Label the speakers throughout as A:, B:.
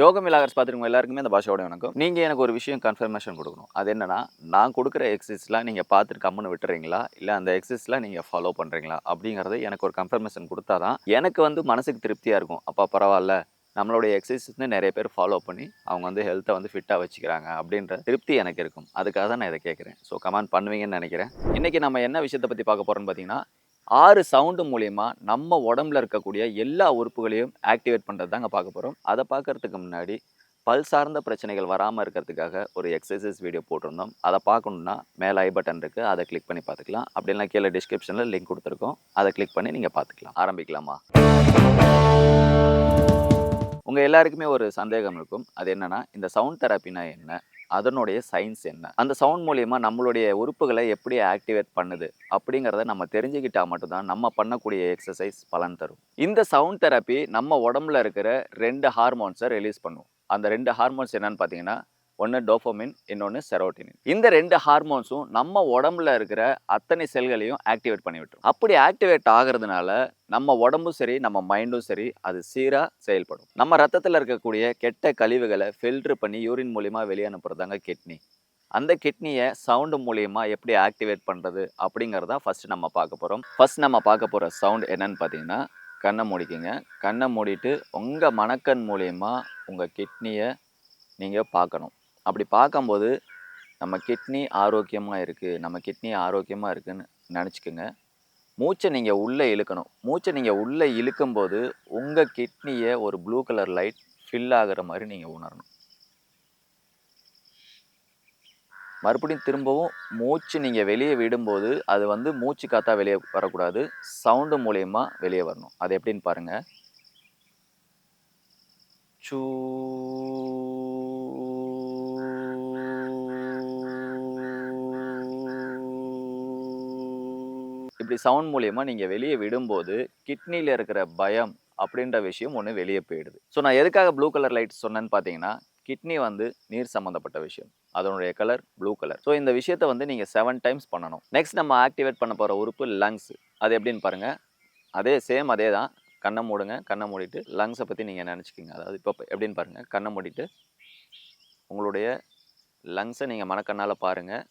A: யோகம் மிலாகர்ஸ் பார்த்துருக்கோம் எல்லாருக்குமே இந்த பாஷாவோட வணக்கம். நீங்கள் எனக்கு ஒரு விஷயம் கன்ஃபர்மேஷன் கொடுக்கணும். அது என்னன்னா நான் கொடுக்குற எக்ஸசைஸ்லாம் நீங்கள் பார்த்துட்டு கம்முன்னு விட்டுறீங்களா? இல்லை அந்த எக்ஸசைஸ்லாம் நீங்கள் ஃபாலோ பண்ணுறீங்களா அப்படிங்கிறது எனக்கு ஒரு கன்ஃபர்மேஷன் கொடுத்தா தான் எனக்கு வந்து மனசுக்கு திருப்தியாக இருக்கும். அப்போ பரவாயில்ல நம்மளுடைய எக்ஸசைஸ் வந்து நிறைய பேர் ஃபாலோ பண்ணி அவங்க வந்து ஹெல்த்தை வந்து ஃபிட்டாக வச்சுக்கிறாங்க அப்படின்ற திருப்தி எனக்கு இருக்கும். அதுக்காக தான் நான் இதை கேட்குறேன். ஸோ கமெண்ட் பண்ணுவீங்கன்னு நினைக்கிறேன். இன்றைக்கி நம்ம என்ன விஷயத்தை பற்றி பார்க்க போகிறோம்னு பார்த்தீங்கன்னா ஆறு சவுண்டு மூலயமா நம்ம உடம்புல இருக்கக்கூடிய எல்லா உறுப்புகளையும் ஆக்டிவேட் பண்ணுறது தாங்க பார்க்க போகிறோம் அதை பார்க்கறதுக்கு முன்னாடி பல் சார்ந்த பிரச்சனைகள் வராமல் இருக்கிறதுக்காக ஒரு எக்ஸசைஸ் வீடியோ போட்டிருந்தோம். அதை பார்க்கணுன்னா மேலே ஐ பட்டன் இருக்குது அதை கிளிக் பண்ணி பார்த்துக்கலாம். அப்படின்னா கீழே டிஸ்கிரிப்ஷனில் லிங்க் கொடுத்துருக்கோம். அதை கிளிக் பண்ணி நீங்கள் பார்த்துக்கலாம். ஆரம்பிக்கலாமா? உங்கள் எல்லாருக்குமே ஒரு சந்தேகம் இருக்கும். அது என்னென்னா இந்த சவுண்ட் தெரப்பினா என்ன? அதனுடைய சயின்ஸ் என்ன? அந்த சவுண்ட் மூலியமாக நம்மளுடைய உறுப்புகளை எப்படி ஆக்டிவேட் பண்ணுது? அப்படிங்கிறத நம்ம தெரிஞ்சுக்கிட்டால் மட்டும்தான் நம்ம பண்ணக்கூடிய எக்ஸசைஸ் பலன் தரும். இந்த சவுண்ட் தெரப்பி நம்ம உடம்புல இருக்கிற ரெண்டு ஹார்மோன்ஸை ரிலீஸ் பண்ணுவோம் அந்த ரெண்டு ஹார்மோன்ஸ் என்னன்னு பார்த்தீங்கன்னா ஒன்று டோஃபோமின் இன்னொன்று செரோட்டினின் இந்த ரெண்டு ஹார்மோன்ஸும் நம்ம உடம்புல இருக்கிற அத்தனை செல்களையும் ஆக்டிவேட் பண்ணிவிட்டோம் அப்படி ஆக்டிவேட் ஆகிறதுனால நம்ம உடம்பும் சரி நம்ம மைண்டும் சரி அது சீராக செயல்படும். நம்ம ரத்தத்தில் இருக்கக்கூடிய கெட்ட கழிவுகளை ஃபில்டர் பண்ணி யூரின் மூலிமா வெளியனுப்புறதாங்க கிட்னி அந்த கிட்னியை சவுண்டு மூலியமா எப்படி ஆக்டிவேட் பண்ணுறது அப்படிங்கிறத ஃபர்ஸ்ட் நம்ம பார்க்க போகிறோம் ஃபர்ஸ்ட் நம்ம பார்க்க போகிற சவுண்ட் என்னன்னு பார்த்தீங்கன்னா கண்ணை மூடிக்கிங்க. கண்ணை மூடிட்டு உங்கள் மணக்கண் மூலயமா உங்கள் கிட்னியை நீங்கள் பார்க்கணும். அப்படி பார்க்கும்போது நம்ம கிட்னி ஆரோக்கியமாக இருக்குது நம்ம கிட்னி ஆரோக்கியமாக இருக்குதுன்னு நினச்சிக்கோங்க. மூச்சை நீங்கள் உள்ளே இழுக்கணும். மூச்சை நீங்கள் உள்ளே இழுக்கும்போது உங்கள் கிட்னியை ஒரு ப்ளூ கலர் லைட் ஃபில் ஆகிற மாதிரி நீங்கள் உணரணும். மறுபடியும் திரும்பவும் மூச்சு நீங்கள் வெளியே விடும்போது அது வந்து மூச்சு காத்தா வெளியே வரக்கூடாது. சவுண்டு மூலயமா வெளியே வரணும். அது எப்படின்னு பாருங்கள் சூ இப்படி சவுண்ட் மூலயமா நீங்கள் வெளியே விடும்போது கிட்னியில் இருக்கிற பயம் அப்படின்ற விஷயம் ஒன்று வெளியே போயிடுது. ஸோ நான் எதுக்காக ப்ளூ கலர் லைட் சொன்னேன்னு பார்த்தீங்கன்னா கிட்னி வந்து நீர் சம்மந்தப்பட்ட விஷயம். அதனுடைய கலர் ப்ளூ கலர் ஸோ இந்த விஷயத்தை வந்து நீங்கள் செவன் டைம்ஸ் பண்ணணும். நெக்ஸ்ட் நம்ம ஆக்டிவேட் பண்ண போகிற உறுப்பு லங்ஸ் அது எப்படின்னு பாருங்கள் அதே சேம் அதே தான். கண்ணை மூடுங்க. கண்ணை மூடிட்டு லங்ஸை பற்றி நீங்கள் நினச்சிக்கிங்க. அதாவது இப்போ எப்படின்னு பாருங்கள் கண்ணை மூடிட்டு உங்களுடைய லங்ஸை நீங்கள் மனக்கண்ணால் பாருங்கள்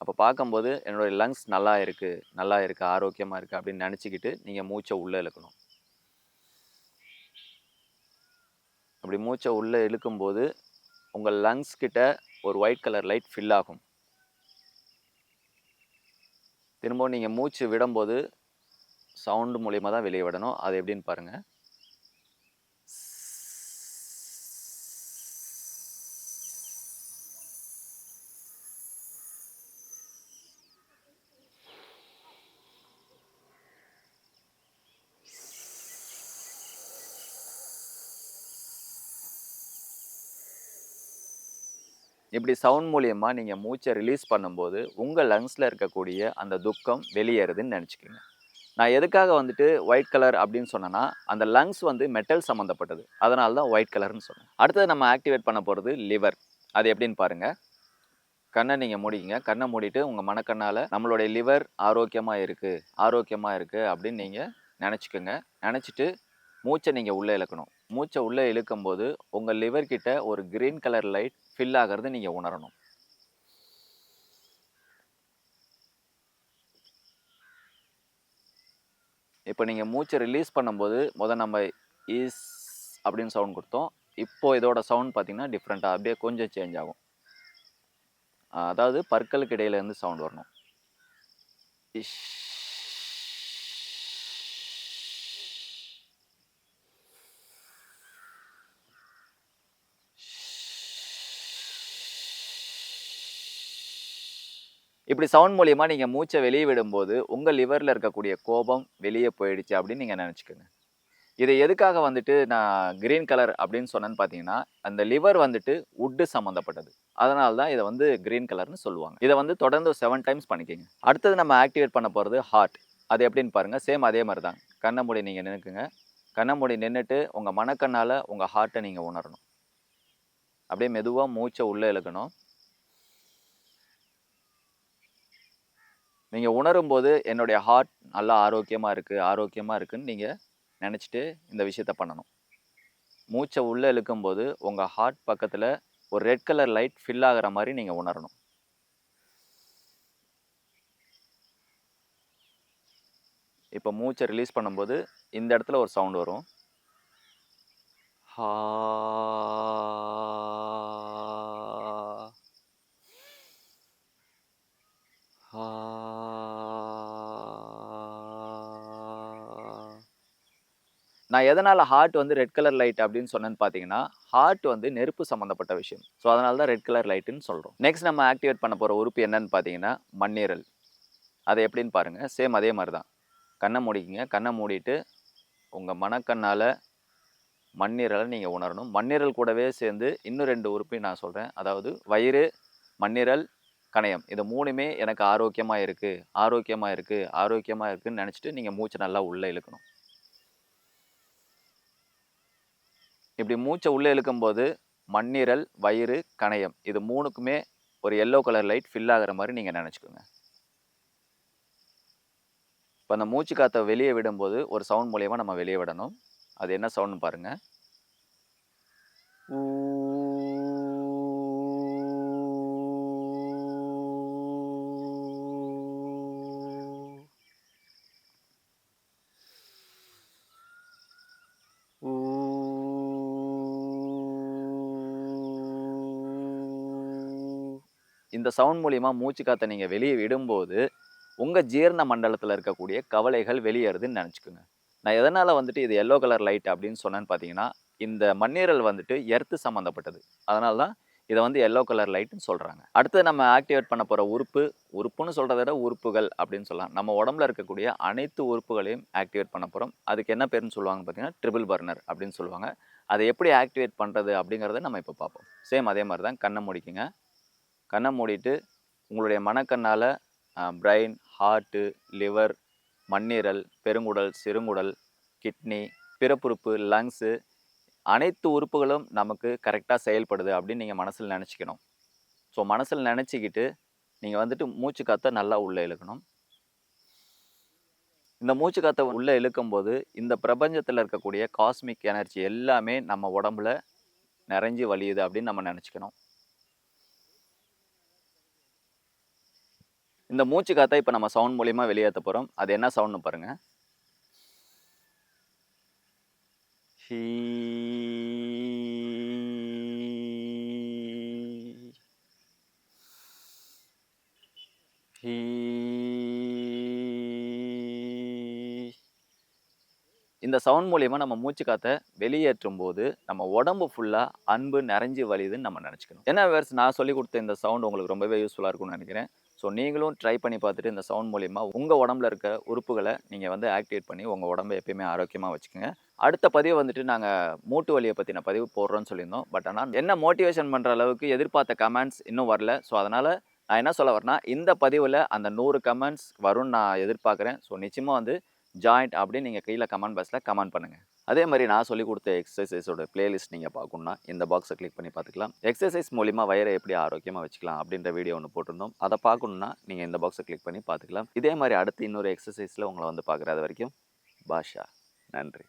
A: அப்போ பார்க்கும்போது என்னுடைய லங்ஸ் நல்லா இருக்குது நல்லா இருக்குது ஆரோக்கியமாக இருக்குது அப்படின்னு நினச்சிக்கிட்டு நீங்கள் மூச்சை உள்ளே இழுக்கணும். அப்படி மூச்சை உள்ளே இழுக்கும்போது உங்கள் லங்ஸ் கிட்ட ஒரு ஒயிட் கலர் லைட் ஃபில் ஆகும். திரும்பவும் நீங்கள் மூச்சு விடும்போது சவுண்டு மூலியமாக தான் வெளியே விடணும். அது எப்படின்னு பாருங்கள் இப்படி சவுண்ட் மூலியமாக நீங்கள் மூச்சை ரிலீஸ் பண்ணும்போது உங்கள் லங்ஸில் இருக்கக்கூடிய அந்த துக்கம் வெளியேறுதுன்னு நினச்சிக்கோங்க நான் எதுக்காக வந்துட்டு ஒயிட் கலர் அப்படின்னு சொன்னேன்னா அந்த லங்ஸ் வந்து மெட்டல் சம்மந்தப்பட்டது அதனால தான் ஒயிட் கலர்னு சொன்னேன். அடுத்தது நம்ம ஆக்டிவேட் பண்ண போகிறது லிவர் அது எப்படின்னு பாருங்கள் கண்ணை நீங்கள் மூடிக்கிங்க. கண்ணை மூடிட்டு உங்கள் மனக்கண்ணால் நம்மளுடைய லிவர் ஆரோக்கியமாக இருக்குது ஆரோக்கியமாக இருக்குது அப்படின்னு நீங்கள் நினச்சிக்கோங்க. நினச்சிட்டு மூச்சை நீங்கள் உள்ளே இழக்கணும். மூச்சை உள்ளே இழுக்கும்போது உங்கள் லிவர் கிட்ட ஒரு கிரீன் கலர் லைட் ஃபில் ஆகிறது நீங்கள் உணரணும். இப்போ நீங்கள் மூச்சை ரிலீஸ் பண்ணும்போது முதல் நம்ம இஸ் அப்படின்னு சவுண்ட் கொடுத்தோம். இப்போது இதோட சவுண்ட் பார்த்தீங்கன்னா டிஃப்ரெண்ட்டாக அப்படியே கொஞ்சம் சேஞ்ச் ஆகும். அதாவது பற்களுக்கு இடையிலேருந்து சவுண்ட் வரணும். இஷ். இப்படி சவுண்ட் மூலியமாக நீங்கள் மூச்சை வெளியே விடும்போது உங்கள் லிவரில் இருக்கக்கூடிய கோபம் வெளியே போயிடுச்சு அப்படின்னு நீங்கள் நினச்சிக்கோங்க. இதை எதுக்காக வந்துட்டு நான் கிரீன் கலர் அப்படின்னு சொன்னேன்னு பார்த்தீங்கன்னா அந்த லிவர் வந்துட்டு உட்டு சம்மந்தப்பட்டது அதனால தான் இதை வந்து கிரீன் கலர்னு சொல்லுவாங்க. இதை வந்து தொடர்ந்து செவன் டைம்ஸ் பண்ணிக்கோங்க. அடுத்தது நம்ம ஆக்டிவேட் பண்ண போகிறது ஹார்ட் அது எப்படின்னு பாருங்கள் சேம் அதே மாதிரி தான் கண்ணை மூடி நீங்கள் நினைக்குங்க கண்ணை மூடி நின்றுட்டு உங்கள் மனக்கண்ணால் உங்கள் ஹார்ட்டை நீங்கள் உணரணும். அப்படியே மெதுவாக மூச்சை உள்ளே இழுக்கணும். நீங்கள் உணரும்போது என்னுடைய ஹார்ட் நல்லா ஆரோக்கியமாக இருக்குது ஆரோக்கியமாக இருக்குன்னு நீங்கள் நினச்சிட்டு இந்த விஷயத்த பண்ணணும். மூச்சை உள்ளே இழுக்கும்போது உங்கள் ஹார்ட் பக்கத்தில் ஒரு ரெட் கலர் லைட் ஃபில் ஆகிற மாதிரி நீங்கள் உணரணும். இப்போ மூச்சை ரிலீஸ் பண்ணும்போது இந்த இடத்துல ஒரு சவுண்ட் வரும். ஹா நான் எதனால் ஹார்ட் வந்து ரெட் கலர் லைட் அப்படின்னு சொன்னேன்னு பார்த்தீங்கன்னா ஹார்ட் வந்து நெருப்பு சம்மந்தப்பட்ட விஷயம். ஸோ அதனால தான் ரெட் கலர் லைட்டுன்னு சொல்கிறோம் நெக்ஸ்ட் நம்ம ஆக்டிவேட் பண்ண போகிற உறுப்பு என்னன்னு பார்த்தீங்கன்னா மண்ணீரல். அது எப்படின்னு பாருங்கள் சேம் அதே மாதிரி தான் கண்ணை மூடிக்கிங்க. கண்ணை மூடிட்டு உங்கள் மனக்கண்ணால் மண்ணீரலை நீங்கள் உணரணும். மண்ணீரல் கூடவே சேர்ந்து இன்னும் ரெண்டு உறுப்பையும் நான் சொல்கிறேன் அதாவது வயிறு மண்ணீரல் கணையம். இது மூணுமே எனக்கு ஆரோக்கியமாக இருக்குது ஆரோக்கியமாக இருக்குது ஆரோக்கியமாக இருக்குதுன்னு நினச்சிட்டு நீங்கள் மூச்சை நல்லா உள்ளே இழுக்கணும். இப்படி மூச்சை உள்ளே இழுக்கும்போது மண்ணீரல் வயிறு கணையம் இது மூணுக்குமே ஒரு எல்லோ கலர் லைட் ஃபில் ஆகிற மாதிரி நீங்கள் நினச்சிக்கோங்க. இப்போ அந்த மூச்சு காற்றை வெளியே விடும்போது ஒரு சவுண்ட் மூலயமா நம்ம வெளியே விடணும். அது என்ன சவுண்டுன்னு பாருங்கள் இந்த சவுண்ட் மூலிமா மூச்சு காற்றை நீங்கள் வெளியே விடும்போது உங்கள் ஜீரண மண்டலத்தில் இருக்கக்கூடிய கவலைகள் வெளியேறுதுன்னு நினச்சிக்கோங்க. நான் எதனால் வந்துட்டு இது எல்லோ கலர் லைட் அப்படின்னு சொன்னேன்னு பார்த்தீங்கன்னா இந்த மண்ணீரல் வந்துட்டு எர்த்து சம்மந்தப்பட்டது அதனால தான் இதை வந்து எல்லோ கலர் லைட்டுன்னு சொல்கிறாங்க அடுத்து நம்ம ஆக்டிவேட் பண்ண போகிற உறுப்பு உறுப்புன்னு சொல்கிறத விட உறுப்புகள் அப்படின்னு சொல்லலாம். நம்ம உடம்புல இருக்கக்கூடிய அனைத்து உறுப்புகளையும் ஆக்டிவேட் பண்ண போகிறோம் அதுக்கு என்ன பேருன்னு சொல்லுவாங்க பார்த்தீங்கன்னா ட்ரிபிள் பர்னர் அப்படின்னு சொல்லுவாங்க. அதை எப்படி ஆக்டிவேட் பண்ணுறது அப்படிங்கிறத நம்ம இப்போ பார்ப்போம். சேம் அதே மாதிரி தான் கண்ணை முடிக்குங்க. கண்ணை மூடிட்டு உங்களுடைய மனக்கண்ணால் பிரெயின் ஹார்ட்டு லிவர் மண்ணீரல் பெருங்குடல் சிறுங்குடல் கிட்னி பிறப்புறுப்பு லங்ஸு அனைத்து உறுப்புகளும் நமக்கு கரெக்டாக செயல்படுது அப்படின்னு நீங்கள் மனசில் நினச்சிக்கணும். ஸோ மனசில் நினச்சிக்கிட்டு நீங்கள் வந்துட்டு மூச்சு காற்றை நல்லா உள்ளே இழுக்கணும். இந்த மூச்சு காற்றை உள்ளே இழுக்கும்போது இந்த பிரபஞ்சத்தில் இருக்கக்கூடிய காஸ்மிக் எனர்ஜி எல்லாமே நம்ம உடம்புல நிறைஞ்சு வலியுது அப்படின்னு நம்ம நினச்சிக்கணும். இந்த மூச்சு காற்றை இப்போ நம்ம சவுண்ட் மூலியமாக வெளியேற்ற போகிறோம் அது என்ன சவுண்ட்னு பாருங்க. ஹீ இந்த சவுண்ட் மூலியமாக நம்ம மூச்சு காற்றை வெளியேற்றும் போது நம்ம உடம்பு ஃபுல்லாக அன்பு நிறைஞ்சு வலிதுன்னு நம்ம நினச்சிக்கணும். என்ன வேர்ஸ் நான் சொல்லி கொடுத்த இந்த சவுண்ட் உங்களுக்கு ரொம்பவே யூஸ்ஃபுல்லாக இருக்கும்னு நினைக்கிறேன். ஸோ நீங்களும் ட்ரை பண்ணி பார்த்துட்டு இந்த சவுண்ட் மூலிமா உங்கள் உடம்புல இருக்க உறுப்புகளை நீங்கள் வந்து ஆக்டிவேட் பண்ணி உங்கள் உடம்பை எப்பயுமே ஆரோக்கியமாக வச்சுக்கோங்க. அடுத்த பதிவு வந்துட்டு நாங்கள் மூட்டு வலியை பற்றின பதிவு போடுறோன்னு சொல்லியிருந்தோம். பட் ஆனால் என்ன மோட்டிவேஷன் பண்ணுற அளவுக்கு எதிர்பார்த்த கமெண்ட்ஸ் இன்னும் வரல. ஸோ அதனால் நான் என்ன சொல்ல வரேன்னா இந்த பதிவில் அந்த நூறு கமெண்ட்ஸ் வரும்னு நான் எதிர்பார்க்குறேன். ஸோ நிச்சயமாக வந்து ஜாயிண்ட் அப்படின்னு நீங்கள் கீழே கமெண்ட் பாக்ஸில் கமெண்ட் பண்ணுங்கள் அதே மாதிரி நான் சொல்லி கொடுத்த எக்ஸசைஸோட பிளேலிஸ்ட் நீங்கள் பார்க்கணுன்னா இந்த பாக்ஸை கிளிக் பண்ணி பார்த்துக்கலாம். எக்ஸசைஸ் மூலிமா வயிறை எப்படி ஆரோக்கியமாக வச்சுக்கலாம் அப்படின்ற வீடியோ ஒன்று போட்டிருந்தோம். அதை பார்க்கணுன்னா நீங்கள் இந்த பாக்ஸை கிளிக் பண்ணி பார்த்துக்கலாம். இதே மாதிரி அடுத்து இன்னொரு எக்ஸசைஸில் உங்களை வந்து பார்க்குற அது வரைக்கும் பாஷா. நன்றி.